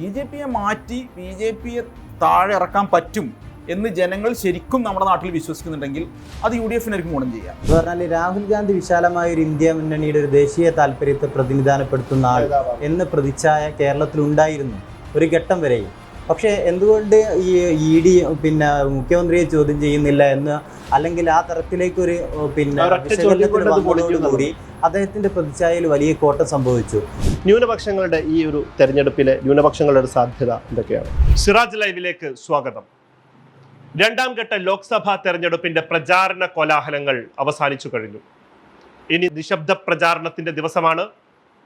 B J പിയെ മാറ്റി B J പിയെ താഴെ ഇറക്കാൻ പറ്റും എന്ന് ജനങ്ങൾ ശരിക്കും നമ്മുടെ നാട്ടിൽ വിശ്വസിക്കുന്നുണ്ടെങ്കിൽ അത് യു ഡി എഫിനായിരിക്കും ഗുണം ചെയ്യാം എന്ന് പറഞ്ഞാൽ രാഹുൽ ഗാന്ധി വിശാലമായ ഒരു ഇന്ത്യ മുന്നണിയുടെ ഒരു ദേശീയ താല്പര്യത്തെ പ്രതിനിധാനപ്പെടുത്തുന്ന ആൾ എന്ന് പ്രതിച്ഛായ കേരളത്തിൽ ഉണ്ടായിരുന്നു ഒരു ഘട്ടം വരെ പക്ഷേ എന്തുകൊണ്ട് ഈ ഇ ഡി പിന്നെ മുഖ്യമന്ത്രിയെ ചോദ്യം ചെയ്യുന്നില്ല എന്ന് അല്ലെങ്കിൽ ആ തരത്തിലേക്കൊരു പിന്നെ കൂടി വന്നതോടുകൂടി അദ്ദേഹത്തിന്റെ പ്രതിച്ഛായയിൽ വലിയ കോട്ടം സംഭവിച്ചു. ന്യൂനപക്ഷങ്ങളുടെ ഈ ഒരു തെരഞ്ഞെടുപ്പിലെ ന്യൂനപക്ഷങ്ങളുടെ സാധ്യത എന്തൊക്കെയാണ്? സിറാജ് ലൈവിലേക്ക് സ്വാഗതം. രണ്ടാം ഘട്ട ലോക്സഭാ തെരഞ്ഞെടുപ്പിന്റെ പ്രചാരണ കോലാഹലങ്ങൾ അവസാനിച്ചു കഴിഞ്ഞു. ഇനി നിശബ്ദ പ്രചാരണത്തിന്റെ ദിവസമാണ്.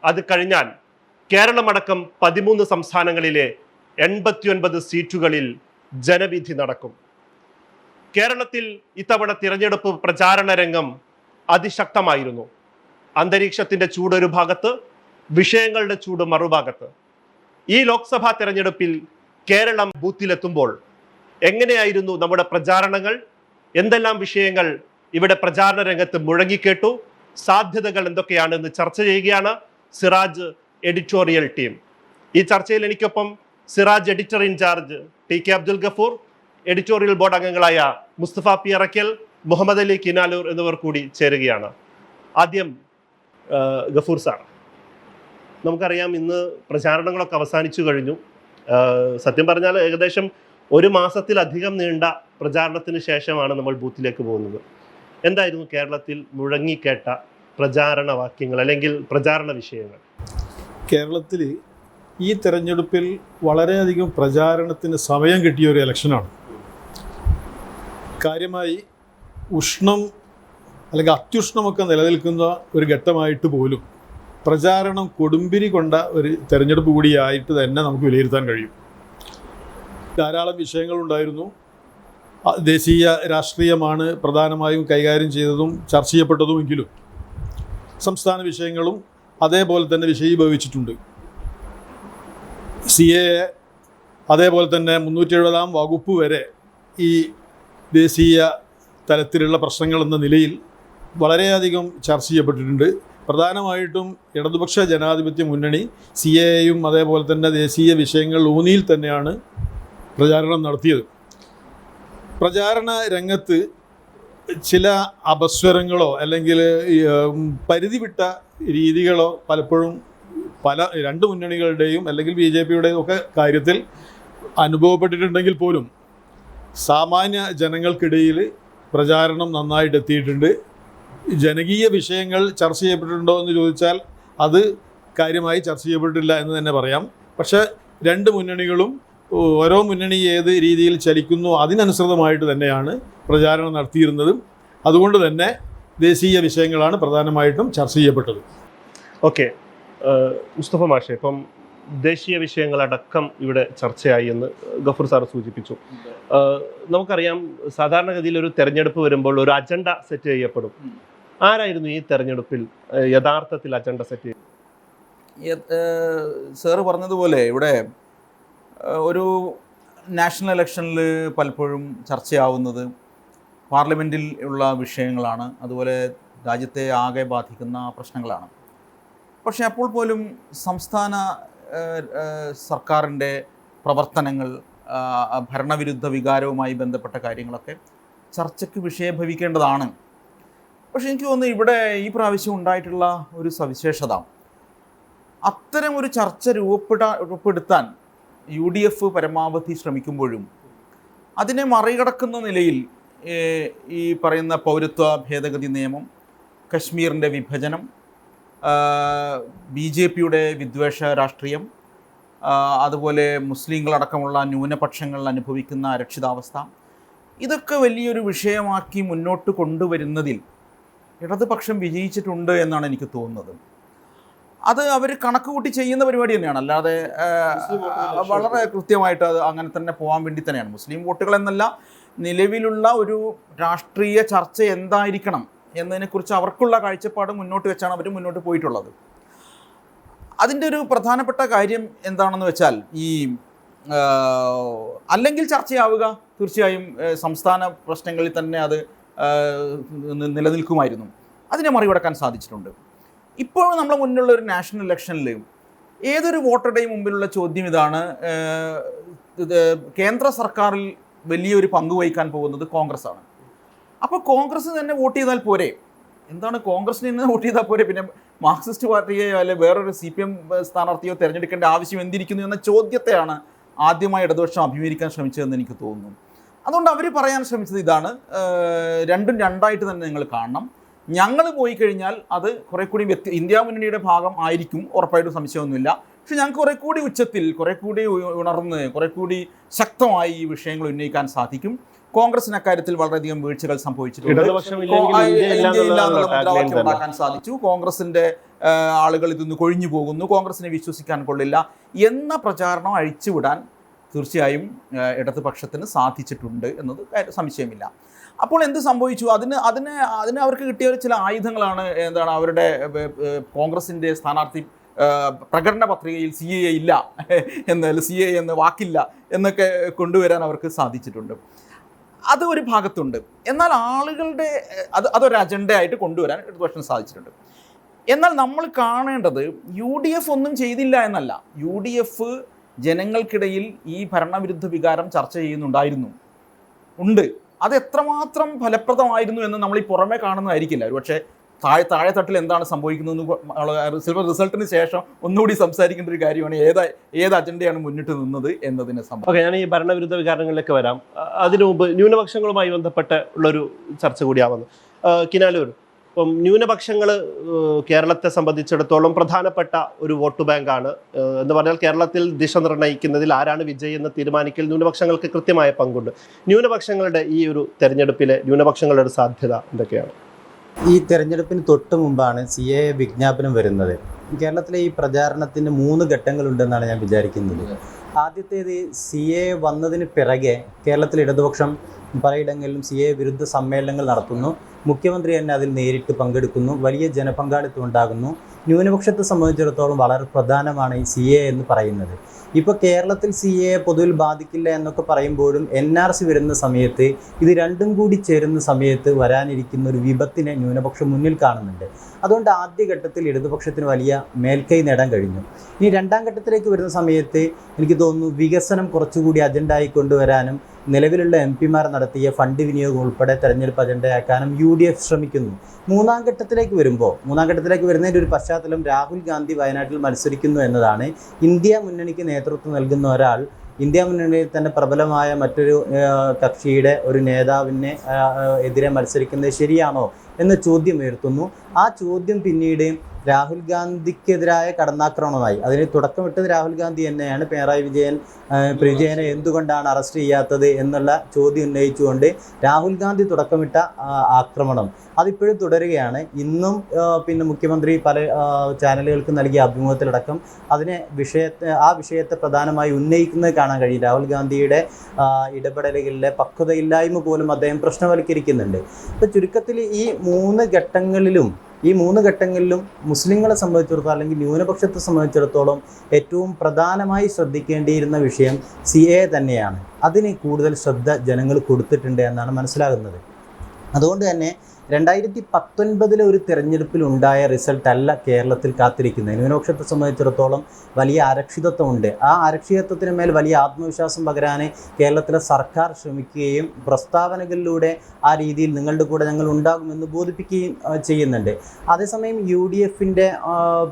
അത് കഴിഞ്ഞാൽ കേരളമടക്കം പതിമൂന്ന് സംസ്ഥാനങ്ങളിലെ എൺപത്തിയൊൻപത് സീറ്റുകളിൽ ജനവിധി നടക്കും. കേരളത്തിൽ ഇത്തവണ തിരഞ്ഞെടുപ്പ് പ്രചാരണ രംഗം അതിശക്തമായിരുന്നു. അന്തരീക്ഷത്തിന്റെ ചൂട് ഒരു ഭാഗത്ത് വിഷയങ്ങളുടെ ചൂട് മറുഭാഗത്ത്. ഈ ലോക്സഭാ തെരഞ്ഞെടുപ്പിൽ കേരളം ബൂത്തിലെത്തുമ്പോൾ എങ്ങനെയായിരുന്നു നമ്മുടെ പ്രചാരണങ്ങൾ? എന്തെല്ലാം വിഷയങ്ങൾ ഇവിടെ പ്രചാരണ രംഗത്ത് മുഴങ്ങിക്കേട്ടു? സാധ്യതകൾ എന്തൊക്കെയാണെന്ന് ചർച്ച ചെയ്യുകയാണ് സിറാജ് എഡിറ്റോറിയൽ ടീം. ഈ ചർച്ചയിൽ എനിക്കൊപ്പം Siraj editor in charge T K Abdul Gafoor editorial board അംഗങ്ങളായ മുസ്തഫ പി അറക്കൽ മുഹമ്മദ് അലി കിനാലൂർ എന്നിവർ കൂടി ചേരുകയാണ്. ആദ്യം ഗഫൂർ സാർ. നമുക്കറിയാം ഇന്ന് പ്രചാരണങ്ങളൊക്കെ അവസാനിച്ചു കഴിഞ്ഞു. സത്യം പറഞ്ഞാൽ ഏകദേശം ഒരു മാസത്തിലധികം നീണ്ട പ്രചാരണത്തിന് ശേഷമാണ് നമ്മൾ ബൂത്തിലേക്ക് പോകുന്നത്. എന്തായിരുന്നു കേരളത്തിൽ മുഴങ്ങിക്കേട്ട പ്രചാരണ വാക്യങ്ങൾ അല്ലെങ്കിൽ പ്രചാരണ വിഷയങ്ങൾ? കേരളത്തിൽ ഈ തെരഞ്ഞെടുപ്പിൽ വളരെയധികം പ്രചാരണത്തിന് സമയം കിട്ടിയ ഒരു ഇലക്ഷനാണ് കാര്യമായി ഉഷ്ണം അല്ലെങ്കിൽ അത്യുഷ്ണമൊക്കെ നിലനിൽക്കുന്ന ഒരു ഘട്ടമായിട്ട് പോലും പ്രചാരണം കൊടുമ്പിരി കൊണ്ട ഒരു തെരഞ്ഞെടുപ്പ് കൂടിയായിട്ട് തന്നെ നമുക്ക് വിലയിരുത്താൻ കഴിയും. ധാരാളം വിഷയങ്ങളുണ്ടായിരുന്നു ദേശീയ രാഷ്ട്രീയമാണ് പ്രധാനമായും കൈകാര്യം ചെയ്തതും ചർച്ച ചെയ്യപ്പെട്ടതുമെങ്കിലും സംസ്ഥാന വിഷയങ്ങളും അതേപോലെ തന്നെ വിഷയീഭവിച്ചിട്ടുണ്ട്. സി എ അതേപോലെ തന്നെ മുന്നൂറ്റി എഴുപതാം വകുപ്പ് വരെ ഈ ദേശീയ തലത്തിലുള്ള പ്രശ്നങ്ങളെന്ന നിലയിൽ വളരെയധികം ചർച്ച ചെയ്യപ്പെട്ടിട്ടുണ്ട്. പ്രധാനമായിട്ടും ഇടതുപക്ഷ ജനാധിപത്യ മുന്നണി സി എയും അതേപോലെ തന്നെ ദേശീയ വിഷയങ്ങൾ ഊന്നിയിൽ തന്നെയാണ് പ്രചാരണം നടത്തിയത്. പ്രചാരണ രംഗത്ത് ചില അപസ്വരങ്ങളോ അല്ലെങ്കിൽ പരിധി വിട്ട രീതികളോ പലപ്പോഴും പല രണ്ട് മുന്നണികളുടെയും അല്ലെങ്കിൽ ബി ജെ പിയുടെയും ഒക്കെ കാര്യത്തിൽ അനുഭവപ്പെട്ടിട്ടുണ്ടെങ്കിൽ പോലും സാമാന്യ ജനങ്ങൾക്കിടയിൽ പ്രചാരണം നന്നായിട്ട് എത്തിയിട്ടുണ്ട് ജനകീയ വിഷയങ്ങൾ ചർച്ച ചെയ്യപ്പെട്ടിട്ടുണ്ടോ എന്ന് ചോദിച്ചാൽ അത് കാര്യമായി ചർച്ച ചെയ്യപ്പെട്ടിട്ടില്ല എന്ന് തന്നെ പറയാം. പക്ഷേ രണ്ട് മുന്നണികളും ഓരോ മുന്നണി ഏത് രീതിയിൽ ചലിക്കുന്നു അതിനനുസൃതമായിട്ട് തന്നെയാണ് പ്രചാരണം നടത്തിയിരുന്നതും. അതുകൊണ്ട് തന്നെ ദേശീയ വിഷയങ്ങളാണ് പ്രധാനമായിട്ടും ചർച്ച ചെയ്യപ്പെട്ടത്. ഓക്കെ. മുസ്തഫ മാഷെ ഇപ്പം ദേശീയ വിഷയങ്ങളടക്കം ഇവിടെ ചർച്ചയായി എന്ന് ഗഫൂർ സാർ സൂചിപ്പിച്ചു. നമുക്കറിയാം സാധാരണഗതിയിൽ ഒരു തെരഞ്ഞെടുപ്പ് വരുമ്പോൾ ഒരു അജണ്ട സെറ്റ് ചെയ്യപ്പെടും. ആരായിരുന്നു ഈ തെരഞ്ഞെടുപ്പിൽ യഥാർത്ഥത്തിൽ അജണ്ട സെറ്റ് ചെയ്തത് സാറ് പറഞ്ഞതുപോലെ ഇവിടെ ഒരു നാഷണൽ ഇലക്ഷനിൽ പലപ്പോഴും ചർച്ചയാവുന്നത് പാർലമെന്റിൽ ഉള്ള വിഷയങ്ങളാണ്. അതുപോലെ രാജ്യത്തെ ആകെ ബാധിക്കുന്ന പ്രശ്നങ്ങളാണ്. പക്ഷേ അപ്പോൾ പോലും സംസ്ഥാന സർക്കാരിന്റെ പ്രവർത്തനങ്ങൾ ഭരണവിരുദ്ധ വികാരവുമായി ബന്ധപ്പെട്ട കാര്യങ്ങളൊക്കെ ചർച്ചയ്ക്ക് വിഷയഭവിക്കേണ്ടതാണ്. പക്ഷേ എനിക്ക് തോന്നുന്നു ഇവിടെ ഈ പ്രാവശ്യം ഉണ്ടായിട്ടുള്ള ഒരു സവിശേഷത അത്തരം ഒരു ചർച്ച രൂപപ്പെടാ രൂപപ്പെടുത്താൻ യു ഡി എഫ് പരമാവധി ശ്രമിക്കുമ്പോഴും അതിനെ മറികടക്കുന്ന നിലയിൽ ഈ പറയുന്ന പൗരത്വ ഭേദഗതി നിയമം കശ്മീരിന്റെ വിഭജനം ബി ജെ പിയുടെ വിദ്വേഷ രാഷ്ട്രീയം അതുപോലെ മുസ്ലിങ്ങളടക്കമുള്ള ന്യൂനപക്ഷങ്ങൾ അനുഭവിക്കുന്ന അരക്ഷിതാവസ്ഥ ഇതൊക്കെ വലിയൊരു വിഷയമാക്കി മുന്നോട്ട് കൊണ്ടുവരുന്നതിൽ ഇടതുപക്ഷം വിജയിച്ചിട്ടുണ്ട് എന്നാണ് എനിക്ക് തോന്നുന്നത്. അത് അവർ കണക്ക് കൂട്ടി ചെയ്യുന്ന പരിപാടി തന്നെയാണ്. അല്ലാതെ വളരെ കൃത്യമായിട്ട് അത് അങ്ങനെ തന്നെ പോകാൻ വേണ്ടി തന്നെയാണ്. മുസ്ലിം വോട്ടുകൾ എന്നല്ല നിലവിലുള്ള ഒരു രാഷ്ട്രീയ ചർച്ച എന്തായിരിക്കണം എന്നതിനെക്കുറിച്ച് അവർക്കുള്ള കാഴ്ചപ്പാട് മുന്നോട്ട് വെച്ചാണ് അവർ മുന്നോട്ട് പോയിട്ടുള്ളത്. അതിന്റെ ഒരു പ്രധാനപ്പെട്ട കാര്യം എന്താണെന്ന് വെച്ചാൽ ഈ അല്ലെങ്കിൽ ചർച്ചയാവുക. തീർച്ചയായും സംസ്ഥാന പ്രശ്നങ്ങളിൽ തന്നെ അത് നിലനിൽക്കുമായിരുന്നു. അതിനെ മറികടക്കാൻ സാധിച്ചിട്ടുണ്ട്. ഇപ്പോൾ നമ്മുടെ മുന്നിലുള്ള ഒരു നാഷണൽ ഇലക്ഷനിൽ ഏതൊരു വോട്ടറുടെയും മുമ്പിലുള്ള ചോദ്യം ഇതാണ് കേന്ദ്ര സർക്കാരിൽ വലിയൊരു പങ്ക് വഹിക്കാൻ പോകുന്നത് കോൺഗ്രസ് ആണ് അപ്പോൾ കോൺഗ്രസ് തന്നെ വോട്ട് ചെയ്താൽ പോരെ? എന്താണ് കോൺഗ്രസിന് ഇന്ന് വോട്ട് ചെയ്താൽ പോരെ? പിന്നെ മാർക്സിസ്റ്റ് പാർട്ടിയെയോ അല്ലെ വേറൊരു സി പി എം സ്ഥാനാർത്ഥിയോ തിരഞ്ഞെടുക്കേണ്ട ആവശ്യം എന്തിരിക്കുന്നു എന്ന ചോദ്യത്തെയാണ് ആദ്യമായി ഇടതുപക്ഷം അഭിമുഖീകരിക്കാൻ ശ്രമിച്ചതെന്ന് എനിക്ക് തോന്നുന്നു. അതുകൊണ്ട് അവർ പറയാൻ ശ്രമിച്ചത് ഇതാണ്. രണ്ടും രണ്ടായിട്ട് തന്നെ നിങ്ങൾ കാണണം. ഞങ്ങൾ പോയി കഴിഞ്ഞാൽ അത് കുറേ കൂടി വ്യക്തി ഇന്ത്യ മുന്നണിയുടെ ഭാഗം ആയിരിക്കും ഉറപ്പായിട്ടും സംശയമൊന്നുമില്ല. പക്ഷെ ഞങ്ങൾക്ക് കുറേ കൂടി ഉച്ചത്തിൽ കുറേ കൂടി ഉണർന്ന് കുറേ കൂടി ശക്തമായി ഈ വിഷയങ്ങൾ ഉന്നയിക്കാൻ സാധിക്കും. കോൺഗ്രസിന് അക്കാര്യത്തിൽ വളരെയധികം വീഴ്ചകൾ സംഭവിച്ചിട്ടുണ്ട്. ഉണ്ടാക്കാൻ സാധിച്ചു. കോൺഗ്രസിന്റെ ആളുകൾ ഇതൊന്ന് കൊഴിഞ്ഞു പോകുന്നു. കോൺഗ്രസിനെ വിശ്വസിക്കാൻ കൊള്ളില്ല എന്ന പ്രചാരണം അഴിച്ചുവിടാൻ തീർച്ചയായും ഇടതുപക്ഷത്തിന് സാധിച്ചിട്ടുണ്ട് എന്നത് സംശയമില്ല. അപ്പോൾ എന്ത് സംഭവിച്ചു? അതിന് അതിന് അതിന് അവർക്ക് കിട്ടിയ ഒരു ചില ആയുധങ്ങളാണ് എന്താണ് അവരുടെ കോൺഗ്രസിന്റെ സ്ഥാനാർത്ഥി പ്രകടന പത്രികയിൽ സി എ ഇല്ല. എന്ന് സി എ എന്ന് വാക്കില്ല എന്നൊക്കെ കൊണ്ടുവരാൻ അവർക്ക് സാധിച്ചിട്ടുണ്ട്. അത് ഒരു ഭാഗത്തുണ്ട്. എന്നാൽ ആളുകളുടെ അത് അതൊരു അജണ്ടയായിട്ട് കൊണ്ടുവരാൻ ഇടതുപക്ഷത്തിന് സാധിച്ചിട്ടുണ്ട്. എന്നാൽ നമ്മൾ കാണേണ്ടത് യു ഡി എഫ് ഒന്നും ചെയ്തില്ല എന്നല്ല. യു ഡി എഫ് ജനങ്ങൾക്കിടയിൽ ഈ ഭരണവിരുദ്ധ വികാരം ചർച്ച ചെയ്യുന്നുണ്ടായിരുന്നു. ഉണ്ട്. അത് എത്രമാത്രം ഫലപ്രദമായിരുന്നു എന്ന് നമ്മൾ ഈ പുറമെ കാണുന്നതായിരിക്കില്ല. ഒരുപക്ഷെ താഴെ താഴെ തട്ടിൽ എന്താണ് സംഭവിക്കുന്നതെന്ന് ചിലപ്പോൾ റിസൾട്ടിന് ശേഷം ഒന്നുകൂടി സംസാരിക്കേണ്ട ഒരു കാര്യമാണ് ഏതാ ഏത് അജണ്ടയാണ് മുന്നിട്ട് നിന്നത് എന്നതിനെ സംബന്ധിച്ച് ഓക്കെ ഞാൻ ഈ ഭരണവിരുദ്ധ വികാരങ്ങളിലേക്ക് വരാം. അതിനു മുമ്പ് ന്യൂനപക്ഷങ്ങളുമായി ബന്ധപ്പെട്ട് ഉള്ളൊരു ചർച്ച കൂടിയാവുന്നു കിനാലൂർ ഇപ്പം ന്യൂനപക്ഷങ്ങൾ കേരളത്തെ സംബന്ധിച്ചിടത്തോളം പ്രധാനപ്പെട്ട ഒരു വോട്ട് ബാങ്കാണ്. എന്ന് പറഞ്ഞാൽ കേരളത്തിൽ ദിശ നിർണയിക്കുന്നതിൽ ആരാണ് വിജയി എന്ന് തീരുമാനിക്കൽ ന്യൂനപക്ഷങ്ങൾക്ക് കൃത്യമായ പങ്കുണ്ട്. ന്യൂനപക്ഷങ്ങളുടെ ഈ ഒരു തെരഞ്ഞെടുപ്പിലെ ന്യൂനപക്ഷങ്ങളുടെ ഒരു സാധ്യത എന്തൊക്കെയാണ്? ഈ തെരഞ്ഞെടുപ്പിന് തൊട്ട് മുമ്പാണ് സി എ വിജ്ഞാപനം വരുന്നത്. കേരളത്തിലെ ഈ പ്രചാരണത്തിന് മൂന്ന് ഘട്ടങ്ങളുണ്ടെന്നാണ് ഞാൻ വിചാരിക്കുന്നത്. ആദ്യത്തേത് സി എ വന്നതിന് പിറകെ കേരളത്തിൽ ഇടതുപക്ഷം പലയിടങ്ങളിലും സി എ വിരുദ്ധ സമ്മേളനങ്ങൾ നടത്തുന്നു. മുഖ്യമന്ത്രി തന്നെ അതിൽ നേരിട്ട് പങ്കെടുക്കുന്നു. വലിയ ജനപങ്കാളിത്തം ഉണ്ടാകുന്നു. ന്യൂനപക്ഷത്തെ സംബന്ധിച്ചിടത്തോളം വളരെ പ്രധാനമാണ് ഈ സി എ എന്ന് പറയുന്നത്. ഇപ്പോൾ കേരളത്തിൽ സി എ പൊതുവിൽ ബാധിക്കില്ല എന്നൊക്കെ പറയുമ്പോഴും എൻ ആർ സി വരുന്ന സമയത്ത് ഇത് രണ്ടും കൂടി ചേരുന്ന സമയത്ത് വരാനിരിക്കുന്ന ഒരു വിപത്തിനെ ന്യൂനപക്ഷം മുന്നിൽ കാണുന്നുണ്ട്. അതുകൊണ്ട് ആദ്യഘട്ടത്തിൽ ഇടതുപക്ഷത്തിന് വലിയ മേൽക്കൈ നേടാൻ കഴിഞ്ഞു. ഇനി രണ്ടാം ഘട്ടത്തിലേക്ക് വരുന്ന സമയത്ത് എനിക്ക് തോന്നുന്നു വികസനം കുറച്ചുകൂടി അജണ്ടയായി കൊണ്ടുവരാനും നിലവിലുള്ള എം പിമാർ നടത്തിയ ഫണ്ട് വിനിയോഗം ഉൾപ്പെടെ തെരഞ്ഞെടുപ്പ് അജണ്ടയാക്കാനും യു ഡി എഫ് ശ്രമിക്കുന്നു. മൂന്നാം ഘട്ടത്തിലേക്ക് വരുമ്പോൾ മൂന്നാം ഘട്ടത്തിലേക്ക് വരുന്നതിന്റെ ഒരു പശ്ചാത്തലം രാഹുൽ ഗാന്ധി വയനാട്ടിൽ മത്സരിക്കുന്നു എന്നതാണ്. ഇന്ത്യ മുന്നണിക്ക് നേതൃത്വം നൽകുന്ന ഒരാൾ ഇന്ത്യ മുന്നണിയിൽ തന്നെ പ്രബലമായ മറ്റൊരു കക്ഷിയുടെ ഒരു നേതാവിനെ എതിരെ മത്സരിക്കുന്നത് ശരിയാണോ എന്ന ചോദ്യം ഉയർത്തുന്നു. ആ ചോദ്യം പിന്നീട് രാഹുൽ ഗാന്ധിക്കെതിരായ കടന്നാക്രമണമായി. അതിന് തുടക്കമിട്ടത് രാഹുൽ ഗാന്ധി തന്നെയാണ്. പിണറായി വിജയൻ വിജയനെ എന്തുകൊണ്ടാണ് അറസ്റ്റ് ചെയ്യാത്തത് എന്നുള്ള ചോദ്യം ഉന്നയിച്ചുകൊണ്ട് രാഹുൽ ഗാന്ധി തുടക്കമിട്ട ആക്രമണം. അതിപ്പോഴും തുടരുകയാണ്. ഇന്നും പിന്നെ മുഖ്യമന്ത്രി പല ചാനലുകൾക്ക് നൽകിയ അഭിമുഖത്തിലടക്കം അതിനെ വിഷയത്തെ ആ വിഷയത്തെ പ്രധാനമായി ഉന്നയിക്കുന്നത് കാണാൻ കഴിയും. രാഹുൽ ഗാന്ധിയുടെ ഇടപെടലുകളിലെ പക്വതയില്ലായ്മ പോലും അദ്ദേഹം പ്രശ്നവൽക്കരിക്കുന്നുണ്ട്. അപ്പോൾ ചുരുക്കത്തിൽ ഈ മൂന്ന് ഘട്ടങ്ങളിലും ഈ മൂന്ന് ഘട്ടങ്ങളിലും മുസ്ലിങ്ങളെ സംബന്ധിച്ചിടത്തോളം അല്ലെങ്കിൽ ന്യൂനപക്ഷത്തെ സംബന്ധിച്ചിടത്തോളം ഏറ്റവും പ്രധാനമായി ശ്രദ്ധിക്കേണ്ടിയിരുന്ന വിഷയം സി എ തന്നെയാണ്. അതിന് കൂടുതൽ ശ്രദ്ധ ജനങ്ങൾ കൊടുത്തിട്ടുണ്ട് എന്നാണ് മനസ്സിലാകുന്നത്. അതുകൊണ്ട് തന്നെ രണ്ടായിരത്തി പത്തൊൻപതിലെ ഒരു തിരഞ്ഞെടുപ്പിൽ ഉണ്ടായ റിസൾട്ട് അല്ല കേരളത്തിൽ കാത്തിരിക്കുന്നത്. ന്യൂനപക്ഷത്തെ സംബന്ധിച്ചിടത്തോളം വലിയ അരക്ഷിതത്വമുണ്ട്. ആ അരക്ഷിതത്വത്തിന് മേൽ വലിയ ആത്മവിശ്വാസം പകരാൻ കേരളത്തിലെ സർക്കാർ ശ്രമിക്കുകയും പ്രസ്താവനകളിലൂടെ ആ രീതിയിൽ നിങ്ങളുടെ കൂടെ ഞങ്ങൾ ഉണ്ടാകുമെന്ന് ബോധിപ്പിക്കുകയും ചെയ്യുന്നുണ്ട്. അതേസമയം യു ഡി എഫിന്റെ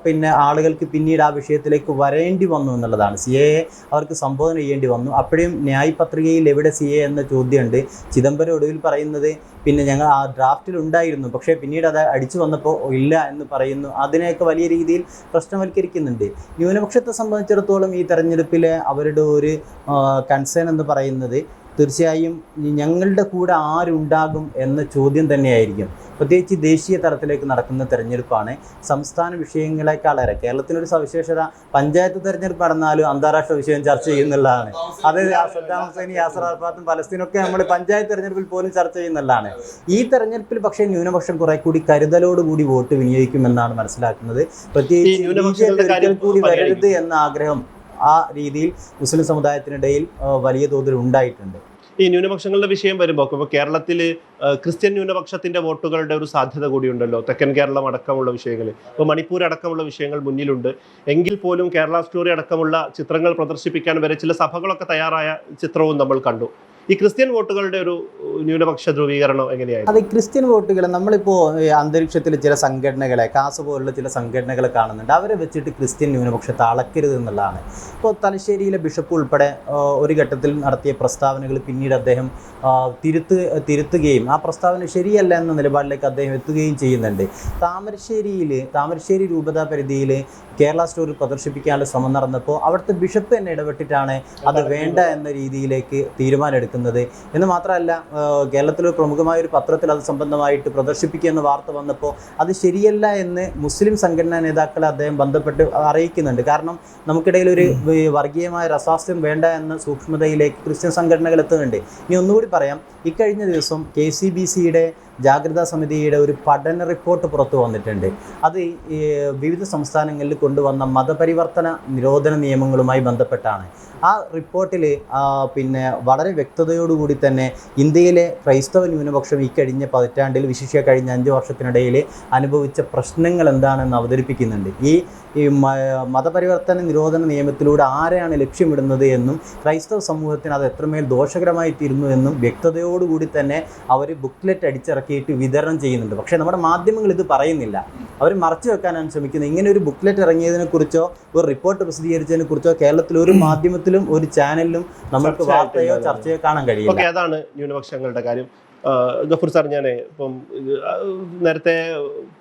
പിന്നെ ആളുകൾക്ക് പിന്നീട് ആ വിഷയത്തിലേക്ക് വരേണ്ടി വന്നു എന്നുള്ളതാണ്. സി എ അവർക്ക് സംബോധന ചെയ്യേണ്ടി വന്നു. അപ്പോഴും ന്യായ് പത്രികയിൽ എവിടെ സി എ എന്ന ചോദ്യമുണ്ട്? ചിദംബരം ഒടുവിൽ പറയുന്നത് പിന്നെ ഞങ്ങൾ ആ ഡ്രാഫ്റ്റിൽ ഉണ്ടായിരുന്നു. പക്ഷേ പിന്നീട് അത് അടിച്ചു വന്നപ്പോൾ ഇല്ല എന്ന് പറയുന്നു. അതിനെയൊക്കെ വലിയ രീതിയിൽ പ്രശ്നവൽക്കരിക്കുന്നുണ്ട്. ന്യൂനപക്ഷത്തെ സംബന്ധിച്ചിടത്തോളം ഈ തെരഞ്ഞെടുപ്പിലെ അവരുടെ ഒരു കൺസേൺ എന്ന് പറയുന്നത് തീർച്ചയായും ഞങ്ങളുടെ കൂടെ ആരുണ്ടാകും എന്ന ചോദ്യം തന്നെയായിരിക്കും. പ്രത്യേകിച്ച് ദേശീയ തലത്തിലേക്ക് നടക്കുന്ന തെരഞ്ഞെടുപ്പാണ്. സംസ്ഥാന വിഷയങ്ങളെക്കാളേറെ കേരളത്തിനൊരു സവിശേഷത പഞ്ചായത്ത് തെരഞ്ഞെടുപ്പ് നടന്നാലും അന്താരാഷ്ട്ര വിഷയം ചർച്ച ചെയ്യുന്നുള്ളതാണ്. അത് സദ്ദാം ഹുസൈൻ യാസർ അറഫാത്തും പലസ്തീനൊക്കെ നമ്മൾ പഞ്ചായത്ത് തെരഞ്ഞെടുപ്പിൽ പോലും ചർച്ച ചെയ്യുന്നുള്ളതാണ്. ഈ തെരഞ്ഞെടുപ്പിൽ പക്ഷേ ന്യൂനപക്ഷം കുറെ കൂടി കരുതലോടുകൂടി വോട്ട് വിനിയോഗിക്കുമെന്നാണ് മനസ്സിലാക്കുന്നത്. പ്രത്യേകിച്ച് കൂടി വരരുത്. എന്ന ആഗ്രഹം ആ രീതിയിൽ മുസ്ലിം സമുദായത്തിനിടയിൽ വലിയ തോതിൽ ഉണ്ടായിട്ടുണ്ട്. ഈ ന്യൂനപക്ഷങ്ങളുടെ വിഷയം വരുമ്പോൾ കേരളത്തിൽ ക്രിസ്ത്യൻ ന്യൂനപക്ഷത്തിന്റെ വോട്ടുകളുടെ ഒരു സാധ്യത കൂടിയുണ്ടല്ലോ. തെക്കൻ കേരളം അടക്കമുള്ള വിഷയങ്ങൾ. ഇപ്പോൾ മണിപ്പൂർ അടക്കമുള്ള വിഷയങ്ങൾ മുന്നിലുണ്ട്. എങ്കിൽ പോലും കേരള സ്റ്റോറി അടക്കമുള്ള ചിത്രങ്ങൾ പ്രദർശിപ്പിക്കാൻ വരെ ചില സഭകളൊക്കെ തയ്യാറായ ചിത്രവും നമ്മൾ കണ്ടു. ഈ ക്രിസ്ത്യൻ വോട്ടുകളുടെ ഒരു ന്യൂനപക്ഷ ധ്രുവീകരണം എങ്ങനെയായിരുന്നു? അത് ക്രിസ്ത്യൻ വോട്ടുകൾ നമ്മളിപ്പോൾ അന്തരീക്ഷത്തിൽ ചില സംഘടനകളെ കാസ് പോലുള്ള ചില സംഘടനകൾ കാണുന്നുണ്ട്. അവരെ വെച്ചിട്ട് ക്രിസ്ത്യൻ ന്യൂനപക്ഷത്തെ അളക്കരുത് എന്നുള്ളതാണ്. ഇപ്പോൾ തലശ്ശേരിയിലെ ബിഷപ്പ് ഉൾപ്പെടെ ഒരു ഘട്ടത്തിൽ നടത്തിയ പ്രസ്താവനകൾ പിന്നീട് അദ്ദേഹം തിരുത്ത് തിരുത്തുകയും ആ പ്രസ്താവന ശരിയല്ല എന്ന നിലപാടിലേക്ക് അദ്ദേഹം എത്തുകയും ചെയ്യുന്നുണ്ട്. താമരശ്ശേരിയിൽ താമരശ്ശേരി രൂപതാ പരിധിയിൽ കേരള സ്റ്റോറിൽ പ്രദർശിപ്പിക്കാനുള്ള ശ്രമം നടന്നപ്പോൾ അവിടുത്തെ ബിഷപ്പ് തന്നെ ഇടപെട്ടിട്ടാണ് അത് വേണ്ട എന്ന രീതിയിലേക്ക് തീരുമാനമെടുക്കുന്നത്. എന്ന് മാത്രമല്ല കേരളത്തിലെ പ്രമുഖമായ ഒരു പത്രത്തിൽ അത് സംബന്ധമായിട്ട് പ്രദർശിപ്പിക്കുന്ന വാർത്ത വന്നപ്പോൾ അത് ശരിയല്ല എന്ന് മുസ്ലിം സംഘടനാ നേതാക്കളെ അദ്ദേഹം ബന്ധപ്പെട്ട് അറിയിക്കുന്നുണ്ട്. കാരണം നമുക്കിടയിൽ ഒരു വർഗീയമായ രസാസ്യം വേണ്ട എന്ന സൂക്ഷ്മതയിലേക്ക് ക്രിസ്ത്യൻ സംഘടനകൾ എത്തുന്നുണ്ട്. ഇനി ഒന്നുകൂടി പറയാം. ഇക്കഴിഞ്ഞ ദിവസം കെ സി ബി സിയുടെ ജാഗ്രതാ സമിതിയുടെ ഒരു പഠന റിപ്പോർട്ട് പുറത്തു വന്നിട്ടുണ്ട്. അത് വിവിധ സംസ്ഥാനങ്ങളിൽ കൊണ്ടുവന്ന മതപരിവർത്തന നിരോധന നിയമങ്ങളുമായി ബന്ധപ്പെട്ടാണ്. ആ റിപ്പോർട്ടിൽ പിന്നെ വളരെ വ്യക്തതയോടുകൂടി തന്നെ ഇന്ത്യയിലെ ക്രൈസ്തവ ന്യൂനപക്ഷം ഈ കഴിഞ്ഞ പതിറ്റാണ്ടിൽ വിശിഷ്യ കഴിഞ്ഞ അഞ്ച് വർഷത്തിനിടയിൽ അനുഭവിച്ച പ്രശ്നങ്ങൾ എന്താണെന്ന് അവതരിപ്പിക്കുന്നുണ്ട്. ഈ ഈ മതപരിവർത്തന നിരോധന നിയമത്തിലൂടെ ആരെയാണ് ലക്ഷ്യമിടുന്നത് എന്നും ക്രൈസ്തവ സമൂഹത്തിന് അത് എത്രമേൽ ദോഷകരമായി തീരുന്നു എന്നും വ്യക്തതയോടുകൂടി തന്നെ അവർ ബുക്ക്ലെറ്റ് അടിച്ചിറക്കിയിട്ട് വിതരണം ചെയ്യുന്നുണ്ട്. പക്ഷേ നമ്മുടെ മാധ്യമങ്ങൾ ഇത് പറയുന്നില്ല. അവർ മറച്ചു വെക്കാനാണ് ശ്രമിക്കുന്നത്. ഇങ്ങനെ ഒരു ബുക്ക്ലെറ്റ് ഇറങ്ങിയതിനെക്കുറിച്ചോ ഒരു റിപ്പോർട്ട് പ്രസിദ്ധീകരിച്ചതിനെക്കുറിച്ചോ കേരളത്തിൽ ഒരു മാധ്യമത്തിലും ഒരു ചാനലിലും നമുക്ക് വാർത്തയോ. ചർച്ചയോ കാണാൻ കഴിയില്ല. ഓക്കെ അതാണ് ന്യൂനപക്ഷങ്ങളുടെ കാര്യം. ഗഫൂർ സാർ ഞാൻ ഇപ്പം നേരത്തെ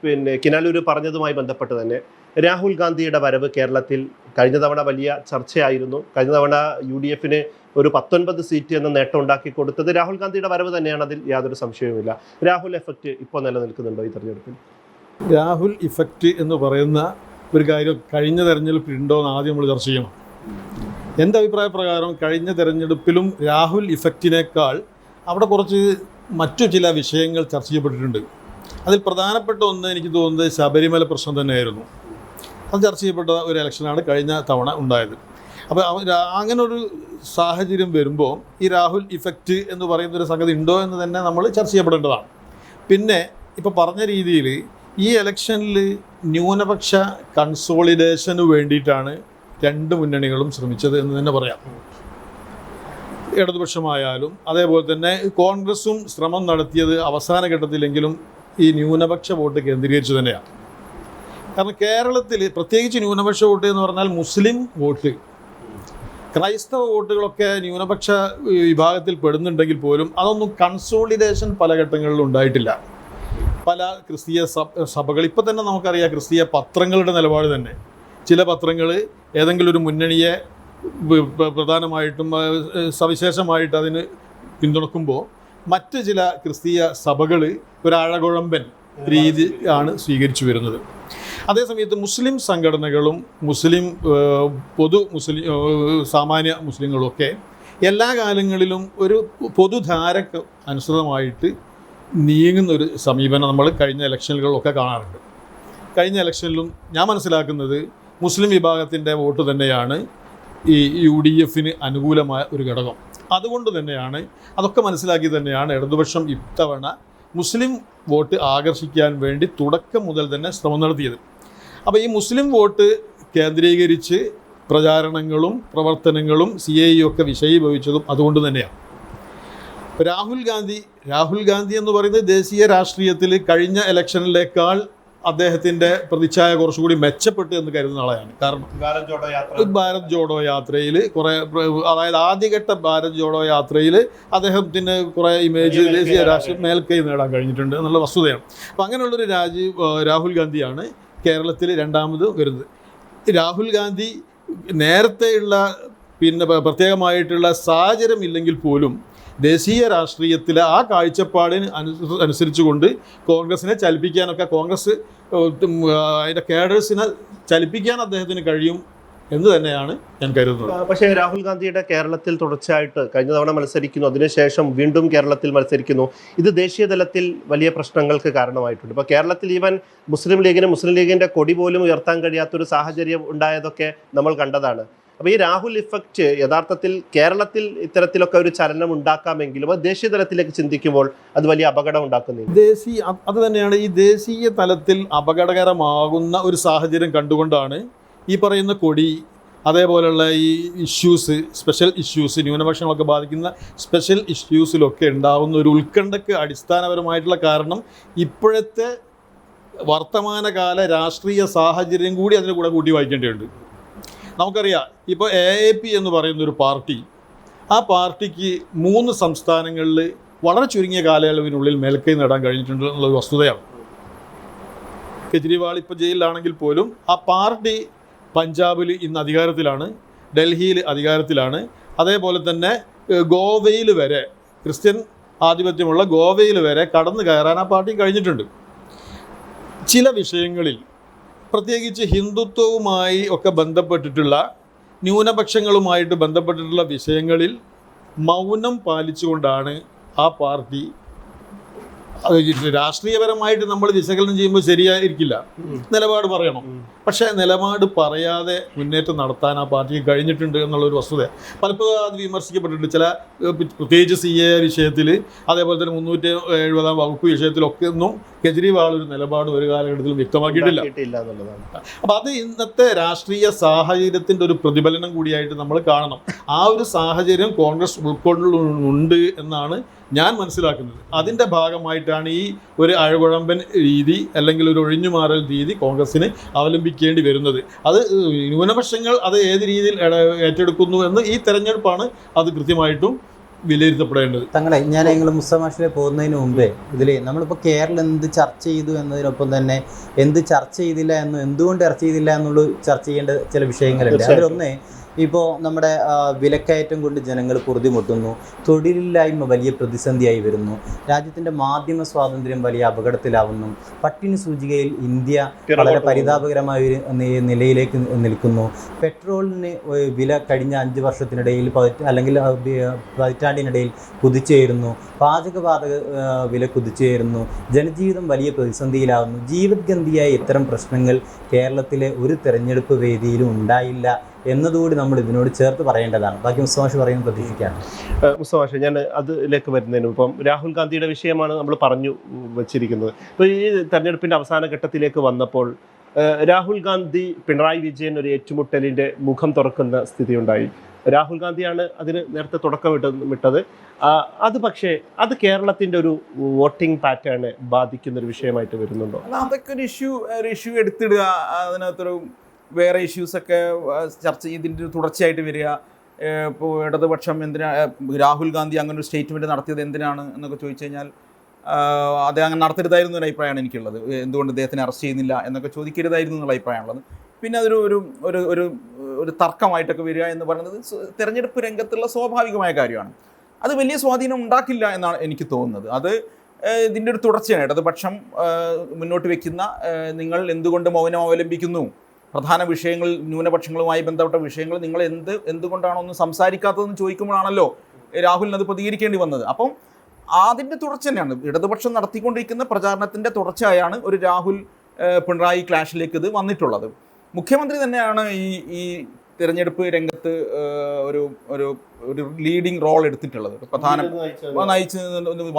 പിന്നെ കിനാലൂർ പറഞ്ഞതുമായി ബന്ധപ്പെട്ട് തന്നെ രാഹുൽ ഗാന്ധിയുടെ വരവ് കേരളത്തിൽ കഴിഞ്ഞ തവണ വലിയ ചർച്ചയായിരുന്നു. കഴിഞ്ഞ തവണ യു ഡി എഫിന് ഒരു പത്തൊൻപത് സീറ്റ് എന്ന നേട്ടം ഉണ്ടാക്കി കൊടുത്തത് രാഹുൽ ഗാന്ധിയുടെ വരവ് തന്നെയാണ്. അതിൽ യാതൊരു സംശയവുമില്ല. രാഹുൽ എഫക്റ്റ് ഇപ്പോൾ നിലനിൽക്കുന്നുണ്ടോ ഈ തെരഞ്ഞെടുപ്പിൽ? രാഹുൽ ഇഫക്റ്റ് എന്ന് പറയുന്ന ഒരു കാര്യം കഴിഞ്ഞ തെരഞ്ഞെടുപ്പിൽ ഉണ്ടോ എന്ന് ആദ്യം നമ്മൾ ചർച്ച ചെയ്യണം. എന്റെ അഭിപ്രായ പ്രകാരം കഴിഞ്ഞ തിരഞ്ഞെടുപ്പിലും രാഹുൽ ഇഫക്റ്റിനേക്കാൾ അവിടെ കുറച്ച് മറ്റു ചില വിഷയങ്ങൾ ചർച്ച ചെയ്യപ്പെട്ടിട്ടുണ്ട്. അതിൽ പ്രധാനപ്പെട്ട ഒന്ന് എനിക്ക് തോന്നുന്നത് ശബരിമല പ്രശ്നം തന്നെയായിരുന്നു. അത് ചർച്ച ചെയ്യപ്പെട്ട ഒരു ഇലക്ഷനാണ് കഴിഞ്ഞ തവണ ഉണ്ടായത്. അപ്പോൾ അങ്ങനെ ഒരു സാഹചര്യം വരുമ്പോൾ ഈ രാഹുൽ ഇഫക്റ്റ് എന്ന് പറയുന്ന ഒരു സംഗതി ഉണ്ടോ എന്ന് തന്നെ നമ്മൾ ചർച്ച ചെയ്യപ്പെടേണ്ടതാണ്. പിന്നെ ഇപ്പോൾ പറഞ്ഞ രീതിയിൽ ഈ ഇലക്ഷനിൽ ന്യൂനപക്ഷ കൺസോളിഡേഷന് വേണ്ടിയിട്ടാണ് രണ്ട് മുന്നണികളും ശ്രമിച്ചത് എന്ന് തന്നെ പറയാം. ഇടതുപക്ഷമായാലും അതേപോലെ തന്നെ കോൺഗ്രസും ശ്രമം നടത്തിയത് അവസാന ഘട്ടത്തിലെങ്കിലും ഈ ന്യൂനപക്ഷ വോട്ട് കേന്ദ്രീകരിച്ച് തന്നെയാണ്. കാരണം കേരളത്തിൽ പ്രത്യേകിച്ച് ന്യൂനപക്ഷ വോട്ട് എന്ന് പറഞ്ഞാൽ മുസ്ലിം വോട്ട്. ക്രൈസ്തവ വോട്ടുകളൊക്കെ ന്യൂനപക്ഷ വിഭാഗത്തിൽ പെടുന്നുണ്ടെങ്കിൽ പോലും അതൊന്നും കൺസോളിഡേഷൻ പല ഘട്ടങ്ങളിലും ഉണ്ടായിട്ടില്ല. പല ക്രിസ്തീയ സഭ സഭകൾ ഇപ്പം തന്നെ നമുക്കറിയാം ക്രിസ്തീയ പത്രങ്ങളുടെ നിലപാട് തന്നെ. ചില പത്രങ്ങൾ ഏതെങ്കിലും ഒരു മുന്നണിയെ പ്രധാനമായിട്ടും സവിശേഷമായിട്ട് അതിന് പിന്തുണക്കുമ്പോൾ മറ്റ് ചില ക്രിസ്തീയ സഭകൾ ഒരാഴകുഴമ്പൻ രീതി ആണ് സ്വീകരിച്ചു വരുന്നത്. അതേസമയത്ത് മുസ്ലിം സംഘടനകളും മുസ്ലിം പൊതു മുസ്ലിം സാമാന്യ മുസ്ലിങ്ങളൊക്കെ എല്ലാ കാലങ്ങളിലും ഒരു പൊതുധാരക്ക് അനുസൃതമായിട്ട് നീങ്ങുന്ന ഒരു സമീപനം നമ്മൾ കഴിഞ്ഞ ഇലക്ഷനുകളിലൊക്കെ കാണാറുണ്ട്. കഴിഞ്ഞ ഇലക്ഷനിലും ഞാൻ മനസ്സിലാക്കുന്നത് മുസ്ലിം വിഭാഗത്തിന്റെ വോട്ട് തന്നെയാണ് ഈ യു ഡി എഫിന് അനുകൂലമായ ഒരു ഘടകം. അതുകൊണ്ട് തന്നെയാണ് അതൊക്കെ മനസ്സിലാക്കി തന്നെയാണ് ഇടതുപക്ഷം ഇത്തവണ മുസ്ലിം വോട്ട് ആകർഷിക്കാൻ വേണ്ടി തുടക്കം മുതൽ തന്നെ ശ്രമം നടത്തിയത്. അപ്പോൾ ഈ മുസ്ലിം വോട്ട് കേന്ദ്രീകരിച്ച് പ്രചാരണങ്ങളും പ്രവർത്തനങ്ങളും സി ഐ ഒക്കെ വിഷയീഭവിച്ചതും അതുകൊണ്ട് തന്നെയാണ്. രാഹുൽ ഗാന്ധി രാഹുൽ ഗാന്ധി എന്ന് പറയുന്നത് ദേശീയ രാഷ്ട്രീയത്തിൽ കഴിഞ്ഞ ഇലക്ഷനിലേക്കാൾ അദ്ദേഹത്തിന്റെ പ്രതിച്ഛായ കുറച്ചുകൂടി മെച്ചപ്പെട്ടു എന്ന് കരുതുന്ന ആളെയാണ്. കാരണം ഭാരത് ജോഡോ യാത്ര. ഭാരത് ജോഡോ യാത്രയിൽ കുറെ അതായത് ആദ്യഘട്ട ഭാരത് ജോഡോ യാത്രയിൽ അദ്ദേഹത്തിന് കുറെ ഇമേജ് ദേശീയ രാഷ്ട്രം രാഷ്ട്രീയ മേൽക്കൈ നേടാൻ കഴിഞ്ഞിട്ടുണ്ട് എന്നുള്ള വസ്തുതയാണ്. അപ്പോൾ അങ്ങനെയുള്ളൊരു രാജീവ് രാഹുൽ ഗാന്ധിയാണ് കേരളത്തിൽ രണ്ടാമത് വരുന്നത്. രാഹുൽ ഗാന്ധി നേരത്തെയുള്ള പിന്നെ പ്രത്യേകമായിട്ടുള്ള സാഹചര്യം ഇല്ലെങ്കിൽ പോലും ദേശീയ രാഷ്ട്രീയത്തിൽ ആ കാഴ്ചപ്പാടിന് അനുസ- അനുസരിച്ചുകൊണ്ട് കോൺഗ്രസിനെ ചലിപ്പിക്കാനൊക്കെ കോൺഗ്രസ് അതിന്റെ കേഡേഴ്സിനെ ചലിപ്പിക്കാൻ അദ്ദേഹത്തിന് കഴിയും എന്ന് തന്നെയാണ് ഞാൻ കരുതുന്നത്. പക്ഷേ രാഹുൽ ഗാന്ധിയുടെ കേരളത്തിൽ തുടർച്ചയായിട്ട് കഴിഞ്ഞ തവണ മത്സരിക്കുന്നു. അതിനുശേഷം വീണ്ടും കേരളത്തിൽ മത്സരിക്കുന്നു. ഇത് ദേശീയ തലത്തിൽ വലിയ പ്രശ്നങ്ങൾക്ക് കാരണമായിട്ടുണ്ട്. ഇപ്പോൾ കേരളത്തിൽ ഈവൻ മുസ്ലിം ലീഗിന് മുസ്ലിം ലീഗിന്റെ കൊടി പോലും ഉയർത്താൻ കഴിയാത്തൊരു സാഹചര്യം ഉണ്ടായതൊക്കെ നമ്മൾ കണ്ടതാണ്. അപ്പോൾ ഈ രാഹുൽ ഇഫക്റ്റ് യഥാർത്ഥത്തിൽ കേരളത്തിൽ ഇത്തരത്തിലൊക്കെ ഒരു ചലനം ഉണ്ടാക്കാമെങ്കിലും ദേശീയ തലത്തിലേക്ക് ചിന്തിക്കുമ്പോൾ അത് വലിയ അപകടം ഉണ്ടാക്കുന്നില്ല. ദേശീയ അത് തന്നെയാണ്. ഈ ദേശീയ തലത്തിൽ അപകടകരമാകുന്ന ഒരു സാഹചര്യം കണ്ടുകൊണ്ടാണ് ഈ പറയുന്ന കൊടി അതേപോലെയുള്ള ഈ ഇഷ്യൂസ് സ്പെഷ്യൽ ഇഷ്യൂസ് ന്യൂനപക്ഷങ്ങളൊക്കെ ബാധിക്കുന്ന സ്പെഷ്യൽ ഇഷ്യൂസിലൊക്കെ ഉണ്ടാകുന്ന ഒരു ഉത്കണ്ഠക്ക് അടിസ്ഥാനപരമായിട്ടുള്ള കാരണം ഇപ്പോഴത്തെ വർത്തമാനകാല രാഷ്ട്രീയ സാഹചര്യം കൂടി അതിന് കൂടെ കൂട്ടി വായിക്കേണ്ടതുണ്ട്. നമുക്കറിയാം ഇപ്പോൾ എ എ പി എന്ന് പറയുന്ന ഒരു പാർട്ടി ആ പാർട്ടിക്ക് മൂന്ന് സംസ്ഥാനങ്ങളിൽ വളരെ ചുരുങ്ങിയ കാലയളവിനുള്ളിൽ മേൽക്കൈ നേടാൻ കഴിഞ്ഞിട്ടുണ്ട് എന്നുള്ളത് വസ്തുതയാണ്. കെജ്രിവാൾ ഇപ്പോൾ ജയിലിലാണെങ്കിൽ പോലും ആ പാർട്ടി പഞ്ചാബിൽ ഇന്ന് അധികാരത്തിലാണ് ഡൽഹിയിൽ അധികാരത്തിലാണ്. അതേപോലെ തന്നെ ഗോവയിൽ വരെ ക്രിസ്ത്യൻ ആധിപത്യമുള്ള ഗോവയിൽ വരെ കടന്നു കയറാൻ ആ പാർട്ടി കഴിഞ്ഞിട്ടുണ്ട്. ചില വിഷയങ്ങളിൽ പ്രത്യേകിച്ച് ഹിന്ദുത്വവുമായി ഒക്കെ ബന്ധപ്പെട്ടിട്ടുള്ള ന്യൂനപക്ഷങ്ങളുമായിട്ട് ബന്ധപ്പെട്ടിട്ടുള്ള വിഷയങ്ങളിൽ മൗനം പാലിച്ചുകൊണ്ടാണ് ആ പാർട്ടി അത് രാഷ്ട്രീയപരമായിട്ട് നമ്മൾ വിശകലനം ചെയ്യുമ്പോൾ ശരിയായിരിക്കില്ല. നിലപാട് പറയണം. പക്ഷെ നിലപാട് പറയാതെ മുന്നേറ്റം നടത്താൻ ആ പാർട്ടിക്ക് കഴിഞ്ഞിട്ടുണ്ട് എന്നുള്ളൊരു വസ്തുത. പലപ്പോഴും അത് വിമർശിക്കപ്പെട്ടിട്ടുണ്ട്. ചില പ്രത്യേകിച്ച് സി എ വിഷയത്തിൽ അതേപോലെ തന്നെ മുന്നൂറ്റി എഴുപതാം വകുപ്പ് വിഷയത്തിലൊക്കെ ഒന്നും കെജ്രിവാൾ ഒരു നിലപാട് ഒരു കാലഘട്ടത്തിലും വ്യക്തമാക്കിയിട്ടില്ല. അപ്പോൾ അത് ഇന്നത്തെ രാഷ്ട്രീയ സാഹചര്യത്തിന്റെ ഒരു പ്രതിഫലനം കൂടിയായിട്ട് നമ്മൾ കാണണം. ആ ഒരു സാഹചര്യം കോൺഗ്രസ് ഉൾക്കൊള്ളുന്നുണ്ട് എന്നാണ് ഞാൻ മനസ്സിലാക്കുന്നത്. അതിന്റെ ഭാഗമായിട്ടാണ് ഈ ഒരു അഴകുഴമ്പൻ രീതി അല്ലെങ്കിൽ ഒരു ഒഴിഞ്ഞുമാറൽ രീതി കോൺഗ്രസ്സിന് അവലംബിക്കേണ്ടി വരുന്നത്. അത് ന്യൂനപക്ഷങ്ങൾ അത് ഏത് രീതിയിൽ ഏറ്റെടുക്കുന്നു എന്ന് ഈ തെരഞ്ഞെടുപ്പാണ് അത് കൃത്യമായിട്ടും വിലയിരുത്തപ്പെടേണ്ടത്. തങ്ങളെ ഞാൻ നിങ്ങൾ മുസ്തമാഷിലെ പോകുന്നതിന് മുമ്പേ ഇതിൽ നമ്മളിപ്പോൾ കേരളം എന്ത് ചർച്ച ചെയ്തു എന്നതിനൊപ്പം തന്നെ എന്ത് ചർച്ച ചെയ്തില്ല എന്നും എന്തുകൊണ്ട് ചർച്ച ചെയ്തില്ല എന്നുള്ള ചർച്ച ചെയ്യേണ്ട ചില വിഷയങ്ങളുണ്ട്. അതിലൊന്ന് ഇപ്പോൾ നമ്മുടെ വിലക്കയറ്റം കൊണ്ട് ജനങ്ങൾ പൊറുതിമുട്ടുന്നു തൊഴിലില്ലായ്മ വലിയ പ്രതിസന്ധിയായി വരുന്നു. രാജ്യത്തിന്റെ മാധ്യമ സ്വാതന്ത്ര്യം വലിയ അപകടത്തിലാവുന്നു. പട്ടിണി സൂചികയിൽ ഇന്ത്യ വളരെ പരിതാപകരമായ ഒരു നിലയിലേക്ക് നിൽക്കുന്നു. പെട്രോളിന് വില കഴിഞ്ഞ അഞ്ച് വർഷത്തിനിടയിൽ പതിറ്റ് അല്ലെങ്കിൽ പതിറ്റാണ്ടിനിടയിൽ കുതിച്ചുയരുന്നു പാചകവാതക വില കുതിച്ചുയരുന്നു ജനജീവിതം വലിയ പ്രതിസന്ധിയിലാവുന്നു. ജീവിതഗന്ധിയായ ഇത്തരം പ്രശ്നങ്ങൾ കേരളത്തിലെ ഒരു തെരഞ്ഞെടുപ്പ് വേദിയിലും ഉണ്ടായില്ല. എന്നതുകൂടി നമ്മൾ ഇതിനോട് ചേർത്ത് പറയേണ്ടതാണ്. ബാക്കി മുസ്തമാഷ് പറയുന്നത് പ്രതീക്ഷിക്കാം മുസ്തമാഷ ഞാൻ അതിലേക്ക് വരുന്നതിന് ഇപ്പം രാഹുൽ ഗാന്ധിയുടെ വിഷയമാണ് നമ്മൾ പറഞ്ഞു വച്ചിരിക്കുന്നത്. ഇപ്പോൾ ഈ തെരഞ്ഞെടുപ്പിന്റെ അവസാന ഘട്ടത്തിലേക്ക് വന്നപ്പോൾ രാഹുൽ ഗാന്ധി പിണറായി വിജയൻ ഒരു ഏറ്റുമുട്ടലിന്റെ മുഖം തുറക്കുന്ന സ്ഥിതിയുണ്ടായി. രാഹുൽ ഗാന്ധിയാണ് അതിന് നേരത്തെ തുടക്കം ഇട്ടത് വിട്ടത്. അത് പക്ഷേ അത് കേരളത്തിന്റെ ഒരു വോട്ടിംഗ് പാറ്റേൺ ബാധിക്കുന്ന ഒരു വിഷയമായിട്ട് വരുന്നുണ്ടോ? അതൊക്കെ ഒരു ഇഷ്യൂ ഒരു ഇഷ്യൂ എടുത്തിടുക അതിനകത്തൊരു വേറെ ഇഷ്യൂസൊക്കെ ചർച്ച ഇതിന്റെ തുടർച്ചയായിട്ട് വരിക. ഇപ്പോൾ ഇടതുപക്ഷം എന്തിനാ ഏഹ് രാഹുൽ ഗാന്ധി അങ്ങനെ ഒരു സ്റ്റേറ്റ്മെന്റ് നടത്തിയത് എന്തിനാണ് എന്നൊക്കെ ചോദിച്ചു കഴിഞ്ഞാൽ അത് അങ്ങനെ നടത്തരുതായിരുന്നു ഒരു അഭിപ്രായമാണ് എനിക്കുള്ളത്. എന്തുകൊണ്ട് ഇദ്ദേഹത്തിനെ അറസ്റ്റ് ചെയ്യുന്നില്ല എന്നൊക്കെ ചോദിക്കരുതായിരുന്നു എന്നുള്ള അഭിപ്രായമുള്ളത് പിന്നെ അതൊരു ഒരു ഒരു ഒരു ഒരു തർക്കമായിട്ടൊക്കെ വരിക എന്ന് പറയുന്നത് തെരഞ്ഞെടുപ്പ് രംഗത്തുള്ള സ്വാഭാവികമായ കാര്യമാണ്. അത് വലിയ സ്വാധീനം ഉണ്ടാക്കില്ല എന്നാണ് എനിക്ക് തോന്നുന്നത്. അത് ഇതിന്റെ ഒരു തുടർച്ചയാണ്. ഇടതുപക്ഷം മുന്നോട്ട് വയ്ക്കുന്ന നിങ്ങൾ എന്തുകൊണ്ട് മൗനം അവലംബിക്കുന്നു? പ്രധാന വിഷയങ്ങൾ ന്യൂനപക്ഷങ്ങളുമായി ബന്ധപ്പെട്ട വിഷയങ്ങൾ നിങ്ങൾ എന്ത് എന്തുകൊണ്ടാണോ ഒന്നും സംസാരിക്കാത്തതെന്ന് ചോദിക്കുമ്പോഴാണല്ലോ രാഹുലിന് അത് പ്രതികരിക്കേണ്ടി വന്നത്. അപ്പം അതിന്റെ തുടർച്ച തന്നെയാണ്. ഇടതുപക്ഷം നടത്തിക്കൊണ്ടിരിക്കുന്ന പ്രചാരണത്തിന്റെ തുടർച്ചയായാണ് ഒരു രാഹുൽ പിണറായി ക്ലാഷിലേക്ക് ഇത് വന്നിട്ടുള്ളത്. മുഖ്യമന്ത്രി തന്നെയാണ് ഈ ഈ തിരഞ്ഞെടുപ്പ് രംഗത്ത് ഒരു ഒരു ഒരു ലീഡിങ് റോൾ എടുത്തിട്ടുള്ളത്. പ്രധാന നയിച്ച്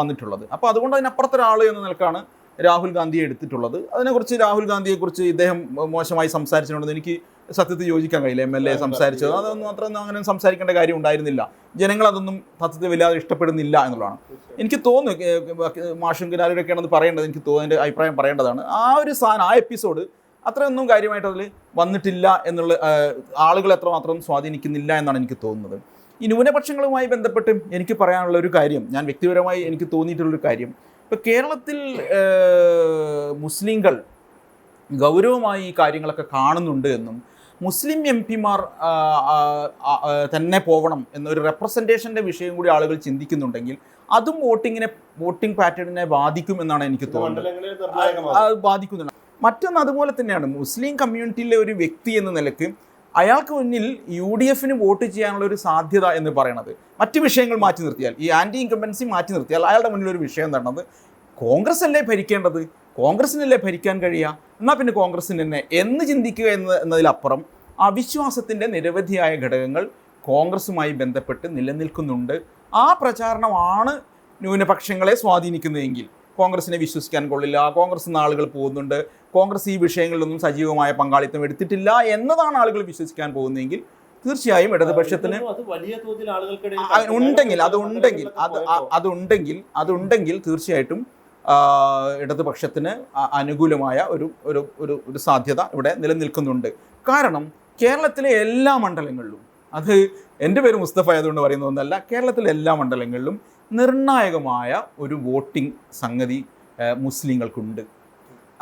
വന്നിട്ടുള്ളത്. അപ്പോൾ അതുകൊണ്ട് അതിനപ്പുറത്തൊരാൾ എന്ന നിലക്കാണ് രാഹുൽ ഗാന്ധിയെ എടുത്തിട്ടുള്ളത്. അതിനെക്കുറിച്ച് രാഹുൽ ഗാന്ധിയെക്കുറിച്ച് ഇദ്ദേഹം മോശമായി സംസാരിച്ചിട്ടുണ്ടെന്ന് എനിക്ക് സത്യത്തിൽ യോജിക്കാൻ കഴിയില്ല. എം എൽ എ സംസാരിച്ചത്. അതൊന്നും അത്ര അങ്ങനെ സംസാരിക്കേണ്ട കാര്യം ഉണ്ടായിരുന്നില്ല. ജനങ്ങൾ അതൊന്നും സത്യത്തിൽ വല്ലാതെ ഇഷ്ടപ്പെടുന്നില്ല എന്നുള്ളതാണ്. എനിക്ക് തോന്നുന്നു മാഷും കിനാരൊക്കെയാണ് അത് പറയേണ്ടത്. എനിക്ക് തോന്നുന്നു എന്റെ അഭിപ്രായം പറയേണ്ടതാണ്. ആ ഒരു സാധനം ആ എപ്പിസോഡ് അത്രയൊന്നും കാര്യമായിട്ട് അതിൽ വന്നിട്ടില്ല എന്നുള്ള ആളുകൾ എത്രമാത്രം സ്വാധീനിക്കുന്നില്ല എന്നാണ് എനിക്ക് തോന്നുന്നത്. ഈ ന്യൂനപക്ഷങ്ങളുമായി ബന്ധപ്പെട്ട് എനിക്ക് പറയാനുള്ള ഒരു കാര്യം ഞാൻ വ്യക്തിപരമായി എനിക്ക് തോന്നിയിട്ടുള്ളൊരു കാര്യം ഇപ്പോൾ കേരളത്തിൽ മുസ്ലിങ്ങൾ ഗൗരവമായി ഈ കാര്യങ്ങളൊക്കെ കാണുന്നുണ്ട് എന്നും മുസ്ലിം എം പിമാർ തന്നെ പോകണം എന്നൊരു റെപ്രസെന്റേഷന്റെ വിഷയം കൂടി ആളുകൾ ചിന്തിക്കുന്നുണ്ടെങ്കിൽ അതും വോട്ടിങ്ങിനെ വോട്ടിംഗ് പാറ്റേണിനെ ബാധിക്കും എന്നാണ് എനിക്ക് തോന്നുന്നത്. ബാധിക്കുന്നുണ്ട്. മറ്റൊന്ന് അതുപോലെ തന്നെയാണ് മുസ്ലിം കമ്മ്യൂണിറ്റിയിലെ ഒരു വ്യക്തി എന്ന നിലയ്ക്ക് അയാൾക്ക് മുന്നിൽ യു ഡി എഫിന് വോട്ട് ചെയ്യാനുള്ള ഒരു സാധ്യത എന്ന് പറയുന്നത് മറ്റ് വിഷയങ്ങൾ മാറ്റി നിർത്തിയാൽ ഈ ആന്റി ഇൻകമ്പൻസി മാറ്റി നിർത്തിയാൽ അയാളുടെ മുന്നിൽ ഒരു വിഷയം തന്നത് കോൺഗ്രസ് അല്ലേ ഭരിക്കേണ്ടത്? കോൺഗ്രസിനല്ലേ ഭരിക്കാൻ കഴിയുക? എന്നാൽ പിന്നെ കോൺഗ്രസിന് തന്നെ എന്ന് ചിന്തിക്കുക എന്ന എന്നതിലപ്പുറം അവിശ്വാസത്തിന്റെ നിരവധിയായ ഘടകങ്ങൾ കോൺഗ്രസുമായി ബന്ധപ്പെട്ട് നിലനിൽക്കുന്നുണ്ട്. ആ പ്രചാരണമാണ് ന്യൂനപക്ഷങ്ങളെ സ്വാധീനിക്കുന്നതെങ്കിൽ കോൺഗ്രസിനെ വിശ്വസിക്കാൻ കൊള്ളില്ല കോൺഗ്രസ് നിന്ന് ആളുകൾ പോകുന്നുണ്ട് കോൺഗ്രസ് ഈ വിഷയങ്ങളിലൊന്നും സജീവമായ പങ്കാളിത്തം എടുത്തിട്ടില്ല എന്നതാണ് ആളുകൾ വിശ്വസിക്കാൻ പോകുന്നതെങ്കിൽ തീർച്ചയായും ഇടതുപക്ഷത്തിന് ഉണ്ടെങ്കിൽ അത് ഉണ്ടെങ്കിൽ അത് അതുണ്ടെങ്കിൽ അതുണ്ടെങ്കിൽ തീർച്ചയായിട്ടും ഇടതുപക്ഷത്തിന് അനുകൂലമായ ഒരു ഒരു ഒരു ഒരു സാധ്യത ഇവിടെ നിലനിൽക്കുന്നുണ്ട്. കാരണം കേരളത്തിലെ എല്ലാ മണ്ഡലങ്ങളിലും അത് എന്റെ പേര് മുസ്തഫ ആയതുകൊണ്ട് പറയുന്ന ഒന്നല്ല കേരളത്തിലെ എല്ലാ മണ്ഡലങ്ങളിലും നിർണായകമായ ഒരു വോട്ടിംഗ് സംഗതി മുസ്ലിങ്ങൾക്കുണ്ട്.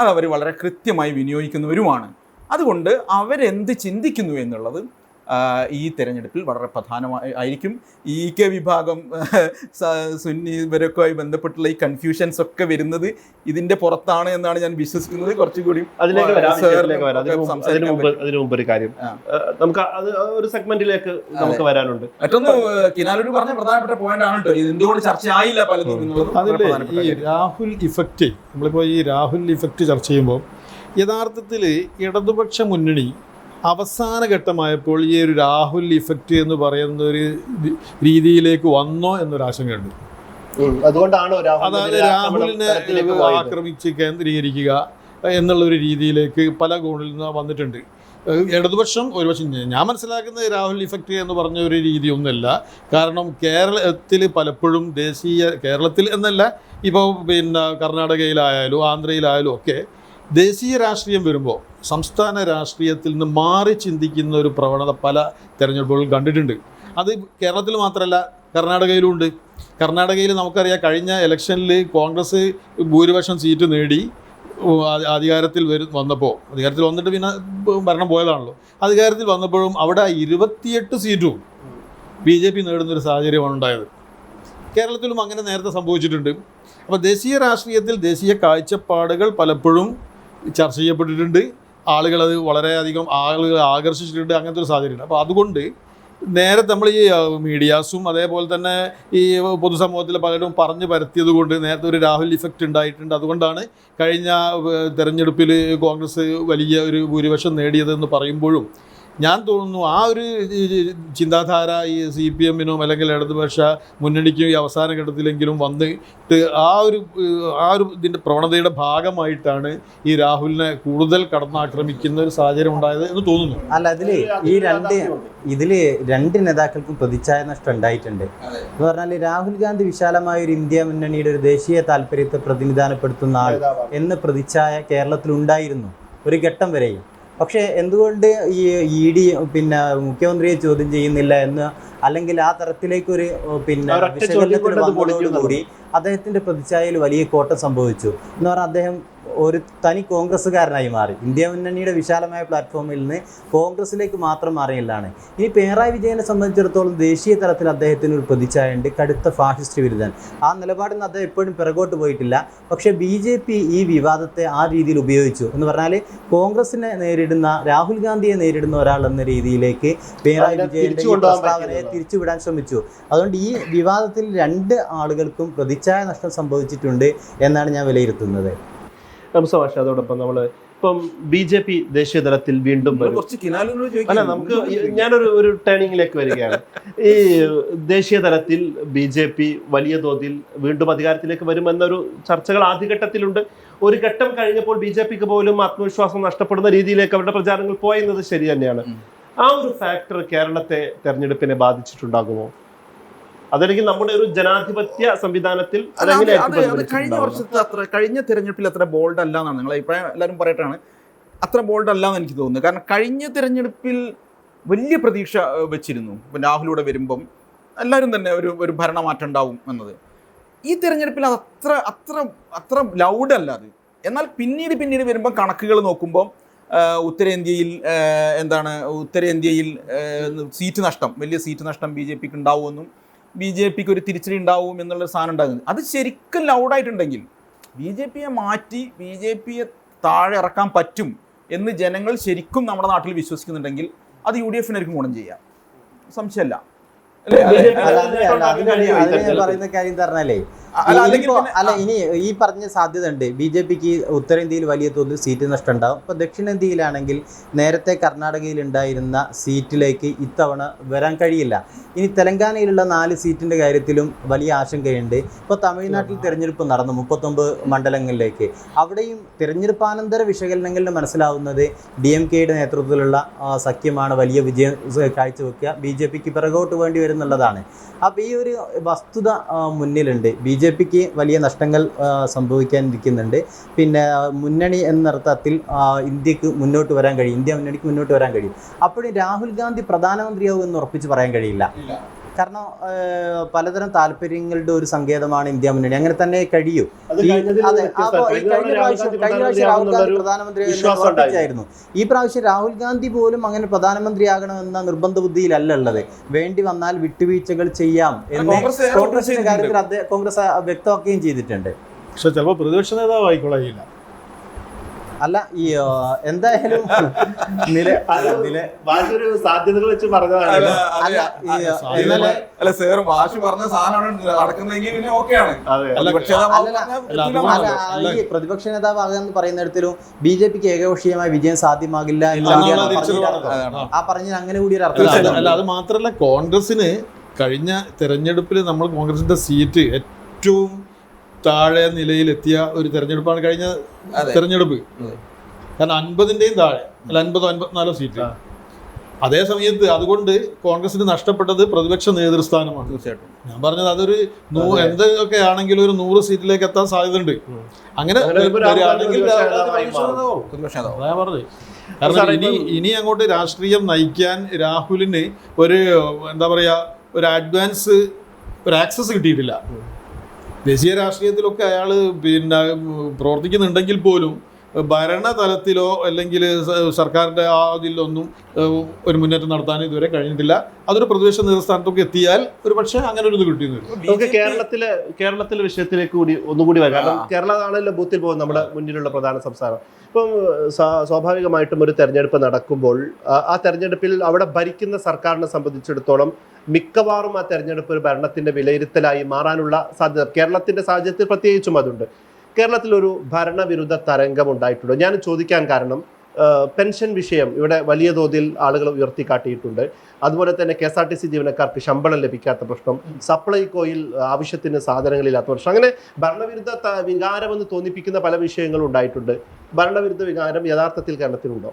അത് അവർ വളരെ കൃത്യമായി വിനിയോഗിക്കുന്നവരുമാണ്. അതുകൊണ്ട് അവരെന്ത് ചിന്തിക്കുന്നു എന്നുള്ളത് ഈ തെരഞ്ഞെടുപ്പിൽ വളരെ പ്രധാനമായി ആയിരിക്കും. ഈ കെ വിഭാഗം സുന്നി ഇവരൊക്കെയായി ബന്ധപ്പെട്ടുള്ള ഈ കൺഫ്യൂഷൻസ് ഒക്കെ വരുന്നത് ഇതിന്റെ പുറത്താണ് എന്നാണ് ഞാൻ വിശ്വസിക്കുന്നത്. കുറച്ചുകൂടി അതിന് മുമ്പ് ഒരു കാര്യം. നമുക്ക് അത് ഒരു സെഗ്മെന്റിലേക്ക് നമുക്ക് വരാനുണ്ട്. മറ്റൊന്ന് കിനാലൂർ പറഞ്ഞ പ്രധാനപ്പെട്ട പോയിന്റ് ആണ് കേട്ടോ. ഇത് എന്തുകൊണ്ട് ചർച്ച ആയില്ല പലതും അതിൽ ഈ രാഹുൽ ഇഫക്റ്റ് നമ്മളിപ്പോൾ ഈ രാഹുൽ ഇഫക്റ്റ് ചർച്ച ചെയ്യുമ്പോൾ യഥാർത്ഥത്തിൽ ഇടതുപക്ഷ മുന്നണി അവസാന ഘട്ടമായപ്പോൾ ഈ ഒരു രാഹുൽ ഇഫക്റ്റ് എന്ന് പറയുന്ന ഒരു രീതിയിലേക്ക് വന്നോ എന്നൊരു ആശങ്കയുണ്ട് അതുകൊണ്ടാണോ അതായത് രാഹുലിനെ ആക്രമിച്ച് കേന്ദ്രീകരിക്കുക എന്നുള്ള ഒരു രീതിയിലേക്ക് പല കോണിൽ നിന്ന് വന്നിട്ടുണ്ട്. ഇടതുപക്ഷം ഒരുപക്ഷം ഞാൻ മനസ്സിലാക്കുന്നത് രാഹുൽ ഇഫക്റ്റ് എന്ന് പറഞ്ഞ ഒരു രീതിയൊന്നുമല്ല. കാരണം കേരളത്തിൽ പലപ്പോഴും ദേശീയ കേരളത്തിൽ എന്നല്ല ഇപ്പോൾ പിന്നെ കർണാടകയിലായാലും ആന്ധ്രയിലായാലും ഒക്കെ ദേശീയ രാഷ്ട്രീയം വരുമ്പോൾ സംസ്ഥാന രാഷ്ട്രീയത്തിൽ നിന്ന് മാറി ചിന്തിക്കുന്ന ഒരു പ്രവണത പല തെരഞ്ഞെടുപ്പുകളും കണ്ടിട്ടുണ്ട്. അത് കേരളത്തിൽ മാത്രമല്ല കർണാടകയിലും ഉണ്ട്. കർണാടകയിൽ നമുക്കറിയാം കഴിഞ്ഞ ഇലക്ഷനിൽ കോൺഗ്രസ് ഭൂരിപക്ഷം സീറ്റ് നേടി അധികാരത്തിൽ വരു വന്നപ്പോൾ അധികാരത്തിൽ വന്നിട്ട് പിന്നെ ഭരണം പോയതാണല്ലോ. അധികാരത്തിൽ വന്നപ്പോഴും അവിടെ ഇരുപത്തിയെട്ട് സീറ്റും ബി ജെ പി നേടുന്നൊരു സാഹചര്യമാണ് ഉണ്ടായത്. കേരളത്തിലും അങ്ങനെ നേരത്തെ സംഭവിച്ചിട്ടുണ്ട്. അപ്പോൾ ദേശീയ രാഷ്ട്രീയത്തിൽ ദേശീയ കാഴ്ചപ്പാടുകൾ പലപ്പോഴും ചർച്ച ചെയ്യപ്പെട്ടിട്ടുണ്ട്. ആളുകളത് വളരെയധികം ആളുകൾ ആകർഷിച്ചിട്ടുണ്ട് അങ്ങനത്തെ ഒരു സാഹചര്യമുണ്ട് അപ്പോൾ അതുകൊണ്ട് നേരെ നമ്മൾ ഈ മീഡിയാസും അതേപോലെ തന്നെ ഈ പൊതുസമൂഹത്തിൽ പലരും പറഞ്ഞു പരത്തിയത് കൊണ്ട് നേരത്തെ ഒരു രാഹുൽ ഇഫക്റ്റ് ഉണ്ടായിട്ടുണ്ട്. അതുകൊണ്ടാണ് കഴിഞ്ഞ തെരഞ്ഞെടുപ്പിൽ കോൺഗ്രസ് വലിയ ഒരു ഭൂരിപക്ഷം നേടിയതെന്ന് പറയുമ്പോഴും ഞാൻ തോന്നുന്നു ആ ഒരു ചിന്താധാര ഈ സി പി എമ്മിനും അല്ലെങ്കിൽ ഇടതുപക്ഷ മുന്നണിക്കും ഈ അവസാന ഘട്ടത്തിലെങ്കിലും വന്നിട്ട് ആ ഒരു ആ ഒരു ഇതിന്റെ പ്രവണതയുടെ ഭാഗമായിട്ടാണ് ഈ രാഹുലിനെ കൂടുതൽ കടന്നാക്രമിക്കുന്ന ഒരു സാഹചര്യം ഉണ്ടായത് എന്ന് തോന്നുന്നു. അല്ല അതിൽ ഈ രണ്ട് ഇതിൽ രണ്ട് നേതാക്കൾക്കും പ്രതിച്ഛായ നഷ്ടം ഉണ്ടായിട്ടുണ്ട്. എന്ന് പറഞ്ഞാൽ രാഹുൽ ഗാന്ധി വിശാലമായ ഒരു ഇന്ത്യ മുന്നണിയുടെ ഒരു ദേശീയ താല്പര്യത്തെ പ്രതിനിധാനപ്പെടുത്തുന്ന ആൾ എന്ന് പ്രതിച്ഛായ കേരളത്തിൽ ഉണ്ടായിരുന്നു ഒരു ഘട്ടം വരെയും. പക്ഷേ എന്തുകൊണ്ട് ഈ ഇ ഡി പിന്നെ മുഖ്യമന്ത്രിയെ ചോദ്യം ചെയ്യുന്നില്ല എന്ന് അല്ലെങ്കിൽ ആ തരത്തിലേക്കൊരു പിന്നെ വിശകലനത്തിന് വന്നതോടുകൂടി അദ്ദേഹത്തിന്റെ പ്രതിച്ഛായയിൽ വലിയ കോട്ടം സംഭവിച്ചു. എന്ന് പറഞ്ഞാൽ അദ്ദേഹം ഒരു തനി കോൺഗ്രസ്സുകാരനായി മാറി. ഇന്ത്യ മുന്നണിയുടെ വിശാലമായ പ്ലാറ്റ്ഫോമിൽ നിന്ന് കോൺഗ്രസിലേക്ക് മാത്രം മാറിയല്ലാണ് ഇനി പിണറായി വിജയനെ സംബന്ധിച്ചിടത്തോളം ദേശീയ തലത്തിൽ അദ്ദേഹത്തിന് ഒരു പ്രതിച്ഛായ ഉണ്ട് കടുത്ത ഫാഷിസ്റ്റ് വിരുദ്ധൻ. ആ നിലപാടിൽ നിന്ന് അദ്ദേഹം എപ്പോഴും പിറകോട്ട് പോയിട്ടില്ല. പക്ഷേ ബി ജെ പി ഈ വിവാദത്തെ ആ രീതിയിൽ ഉപയോഗിച്ചു. എന്ന് പറഞ്ഞാൽ കോൺഗ്രസിനെ നേരിടുന്ന രാഹുൽ ഗാന്ധിയെ നേരിടുന്ന ഒരാൾ എന്ന രീതിയിലേക്ക് പിണറായി വിജയന്റെ പ്രസ്താവനയെ. തിരിച്ചുവിടാൻ ശ്രമിച്ചു. അതുകൊണ്ട് ഈ വിവാദത്തിൽ രണ്ട് ആളുകൾക്കും പ്രതിച്ഛായ നഷ്ടം സംഭവിച്ചിട്ടുണ്ട് എന്നാണ് ഞാൻ വിലയിരുത്തുന്നത്. ഹംസ മാഷ അതോടൊപ്പം നമ്മൾ ഇപ്പം ബി ജെ പി ദേശീയ തലത്തിൽ വീണ്ടും അല്ല നമുക്ക് ഞാനൊരു ഒരു ടേണിങ്ങിലേക്ക് വരികയാണ്. ഈ ദേശീയ തലത്തിൽ ബി ജെ പി വലിയ തോതിൽ വീണ്ടും അധികാരത്തിലേക്ക് വരുമെന്നൊരു ചർച്ചകൾ ആദ്യഘട്ടത്തിലുണ്ട്. ഒരു ഘട്ടം കഴിഞ്ഞപ്പോൾ ബി ജെ പിക്ക് പോലും ആത്മവിശ്വാസം നഷ്ടപ്പെടുന്ന രീതിയിലേക്ക് അവരുടെ പ്രചാരണങ്ങൾ പോയെന്നത് ശരി തന്നെയാണ്. ആ ഒരു ഫാക്ടർ കേരളത്തെ തെരഞ്ഞെടുപ്പിനെ ബാധിച്ചിട്ടുണ്ടാകുമോ? അതല്ലെങ്കിൽ നമ്മുടെ ഒരു ജനാധിപത്യ സംവിധാനത്തിൽ കഴിഞ്ഞ വർഷത്തെ അത്ര കഴിഞ്ഞ തിരഞ്ഞെടുപ്പിൽ അത്ര ബോൾഡ് അല്ല എന്നാണ് നിങ്ങളെ അഭിപ്രായം. എല്ലാവരും പറയട്ടാണ് അത്ര ബോൾഡ് അല്ല എന്ന് എനിക്ക് തോന്നുന്നു. കാരണം കഴിഞ്ഞ തിരഞ്ഞെടുപ്പിൽ വലിയ പ്രതീക്ഷ വെച്ചിരുന്നു. ഇപ്പം രാഹുലൂടെ വരുമ്പം എല്ലാവരും തന്നെ ഒരു ഒരു ഭരണമാറ്റം ഉണ്ടാവും എന്നത്. ഈ തിരഞ്ഞെടുപ്പിൽ അത് അത്ര അത്ര അത്ര ലൗഡ് അല്ല അത്. എന്നാൽ പിന്നീട് പിന്നീട് വരുമ്പോൾ കണക്കുകൾ നോക്കുമ്പോൾ ഉത്തരേന്ത്യയിൽ എന്താണ് ഉത്തരേന്ത്യയിൽ സീറ്റ് നഷ്ടം വലിയ സീറ്റ് നഷ്ടം ബി ജെ പിക്ക് ഉണ്ടാവുമെന്നും ബി ജെ പിക്ക് ഒരു തിരിച്ചടി ഉണ്ടാവും എന്നുള്ള സാധനം ഉണ്ടാകുന്നത് അത് ശരിക്കും ലൗഡായിട്ടുണ്ടെങ്കിൽ ബി ജെ പിയെ മാറ്റി ബി ജെ പിയെ താഴെ ഇറക്കാൻ പറ്റും എന്ന് ജനങ്ങൾ ശരിക്കും നമ്മുടെ നാട്ടിൽ വിശ്വസിക്കുന്നുണ്ടെങ്കിൽ അത് യു ഡി എഫിനായിരിക്കും ഗുണം ചെയ്യാം സംശയമല്ല അല്ലേ? അല്ല, അതിന് പറയുന്ന കാര്യം പറഞ്ഞാലേ അല്ല, ഇനി ഈ പറഞ്ഞ സാധ്യത ഉണ്ട് ബി ജെ പിക്ക് ഉത്തരേന്ത്യയിൽ വലിയ തോതിൽ സീറ്റ് നഷ്ടം ഉണ്ടാവും ഇപ്പൊ ദക്ഷിണേന്ത്യയിലാണെങ്കിൽ നേരത്തെ കർണാടകയിൽ ഉണ്ടായിരുന്ന സീറ്റിലേക്ക് ഇത്തവണ വരാൻ കഴിയില്ല. ഇനി തെലങ്കാനയിലുള്ള നാല് സീറ്റിന്റെ കാര്യത്തിലും വലിയ ആശങ്കയുണ്ട്. ഇപ്പൊ തമിഴ്നാട്ടിൽ തിരഞ്ഞെടുപ്പ് നടന്നു മുപ്പത്തൊമ്പത് മണ്ഡലങ്ങളിലേക്ക്. അവിടെയും തിരഞ്ഞെടുപ്പാനന്തര വിശകലനങ്ങളിൽ മനസ്സിലാവുന്നത് ഡി എം കെയുടെ നേതൃത്വത്തിലുള്ള സഖ്യമാണ് വലിയ വിജയം കാഴ്ചവെക്കുക. ബി ജെ പിക്ക് പിറകോട്ട് വേണ്ടി വരുന്നുള്ളതാണ്. അപ്പോൾ ഈ ഒരു വസ്തുത മുന്നിലുണ്ട്. ബി ജെ പിക്ക് വലിയ നഷ്ടങ്ങൾ സംഭവിക്കാനിരിക്കുന്നുണ്ട്. പിന്നെ മുന്നണി എന്നർത്ഥത്തിൽ ആ, ഇന്ത്യയ്ക്ക് മുന്നോട്ട് വരാൻ കഴിയും. ഇന്ത്യ മുന്നണിക്ക് മുന്നോട്ട് വരാൻ കഴിയും. അപ്പോഴും രാഹുൽ ഗാന്ധി പ്രധാനമന്ത്രിയാവും എന്ന് ഉറപ്പിച്ച് പറയാൻ കഴിയില്ല. കാരണം പലതരം താല്പര്യങ്ങളുടെ ഒരു സങ്കേതമാണ് ഇന്ത്യ മുന്നണി. അങ്ങനെ തന്നെ കഴിയൂ. അത് ഈ- കഴിഞ്ഞ പ്രാവശ്യം കഴിഞ്ഞ പ്രാവശ്യം രാഹുൽ ഗാന്ധി പ്രധാനമന്ത്രി ഉറപ്പിച്ചായിരുന്നു ഈ പ്രാവശ്യം രാഹുൽ ഗാന്ധി പോലും അങ്ങനെ പ്രധാനമന്ത്രിയാകണമെന്ന നിർബന്ധ ബുദ്ധിയിലല്ല ഉള്ളത്. വേണ്ടി വന്നാൽ വിട്ടുവീഴ്ചകൾ ചെയ്യാം എന്ന് കോൺഗ്രസിന്റെ കാര്യത്തിൽ അദ്ദേഹം കോൺഗ്രസ് വ്യക്തമാക്കുകയും ചെയ്തിട്ടുണ്ട്. പക്ഷെ ചിലപ്പോൾ പ്രതിപക്ഷ നേതാവ് ആയിക്കൊള്ളയില്ല അല്ല ഈ എന്തായാലും നില നില സാധ്യതകൾ വെച്ച് പറഞ്ഞതാണ്. അല്ല, ഈ സാർ പറഞ്ഞ സാധനമാണ് നടക്കുന്നതെങ്കിൽ പിന്നെ ഓക്കെയാണ്. അതെ അല്ല, പ്രതിപക്ഷ നേതാവ് ഈ നേതാവാകാന്ന് പറയുന്നിടത്തിലും ബി ജെ പിക്ക് ഏകപക്ഷീയമായ വിജയം സാധ്യമാകില്ല. ആ പറഞ്ഞ അങ്ങനെ കൂടി ഒരു അർത്ഥം അല്ല, അല്ല അത് മാത്രല്ല കോൺഗ്രസിന് കഴിഞ്ഞ തെരഞ്ഞെടുപ്പിൽ നമ്മൾ കോൺഗ്രസിന്റെ സീറ്റ് ഏറ്റവും താഴെ നിലയിലെത്തിയ ഒരു തെരഞ്ഞെടുപ്പാണ് കഴിഞ്ഞ. തെരഞ്ഞെടുപ്പ്. കാരണം അൻപതിന്റെയും താഴെ അല്ല അൻപതോ അൻപത്തിനാലോ സീറ്റ്. അതേ സമയത്ത് അതുകൊണ്ട് കോൺഗ്രസിന് നഷ്ടപ്പെട്ടത് പ്രതിപക്ഷ നേതൃസ്ഥാനമാണ്. തീർച്ചയായിട്ടും. ഞാൻ പറഞ്ഞത് അതൊരു എന്തൊക്കെ ആണെങ്കിലും ഒരു നൂറ് സീറ്റിലേക്ക് എത്താൻ സാധ്യതയുണ്ട്. ഉണ്ട് അങ്ങനെ കാരണം ഇനി ഇനി അങ്ങോട്ട് രാഷ്ട്രീയം നയിക്കാൻ രാഹുലിന് ഒരു എന്താ പറയാ ഒരു അഡ്വാൻസ് ഒരു ആക്സസ് കിട്ടിയിട്ടില്ല. ദേശീയ രാഷ്ട്രീയത്തിലൊക്കെ അയാൾ പിന്നെ പ്രവർത്തിക്കുന്നുണ്ടെങ്കിൽ പോലും ഭരണതലത്തിലോ അല്ലെങ്കിൽ സർക്കാരിന്റെ ആ ഇതിലൊന്നും ഒരു മുന്നേറ്റം നടത്താൻ ഇതുവരെ കഴിഞ്ഞിട്ടില്ല. അതൊരു പ്രതിപക്ഷ നേതൃസ്ഥാനത്തൊക്കെ എത്തിയാൽ ഒരു പക്ഷേ അങ്ങനെ ഒരു ഇത് കിട്ടിയെന്ന് വരും നമുക്ക് കേരളത്തിലെ കേരളത്തിലെ വിഷയത്തിലേക്ക് കൂടി ഒന്നുകൂടി വരാം. കാരണം കേരള കേരളമാണല്ലോ ബൂത്തിൽ പോകും നമ്മുടെ മുന്നിലുള്ള പ്രധാന സംസ്ഥാനം. ഇപ്പം സ്വാഭാവികമായിട്ടും ഒരു തെരഞ്ഞെടുപ്പ് നടക്കുമ്പോൾ ആ- ആ തെരഞ്ഞെടുപ്പിൽ അവിടെ ഭരിക്കുന്ന സർക്കാരിനെ സംബന്ധിച്ചിടത്തോളം മിക്കവാറും ആ തെരഞ്ഞെടുപ്പ് ഒരു ഭരണത്തിന്റെ വിലയിരുത്തലായി മാറാനുള്ള സാധ്യത കേരളത്തിന്റെ സാഹചര്യത്തിൽ പ്രത്യേകിച്ചും അതുണ്ട്. കേരളത്തിൽ ഒരു ഭരണവിരുദ്ധ തരംഗം ഉണ്ടായിട്ടുണ്ട്. ഞാൻ ചോദിക്കാൻ കാരണം പെൻഷൻ വിഷയം ഇവിടെ വലിയ തോതിൽ ആളുകൾ ഉയർത്തിക്കാട്ടിയിട്ടുണ്ട്. അതുപോലെ തന്നെ K S R T C ജീവനക്കാർക്ക് ശമ്പളം ലഭിക്കാത്ത പ്രശ്നം സപ്ലൈകോയിൽ ആവശ്യത്തിന് സാധനങ്ങളില്ലാത്ത പ്രശ്നം. അങ്ങനെ ഭരണവിരുദ്ധ വികാരം വികാരമെന്ന് തോന്നിപ്പിക്കുന്ന പല വിഷയങ്ങളും ഉണ്ടായിട്ടുണ്ട്. ഭരണവിരുദ്ധ വികാരം യഥാർത്ഥത്തിൽ കേരളത്തിലുണ്ടോ?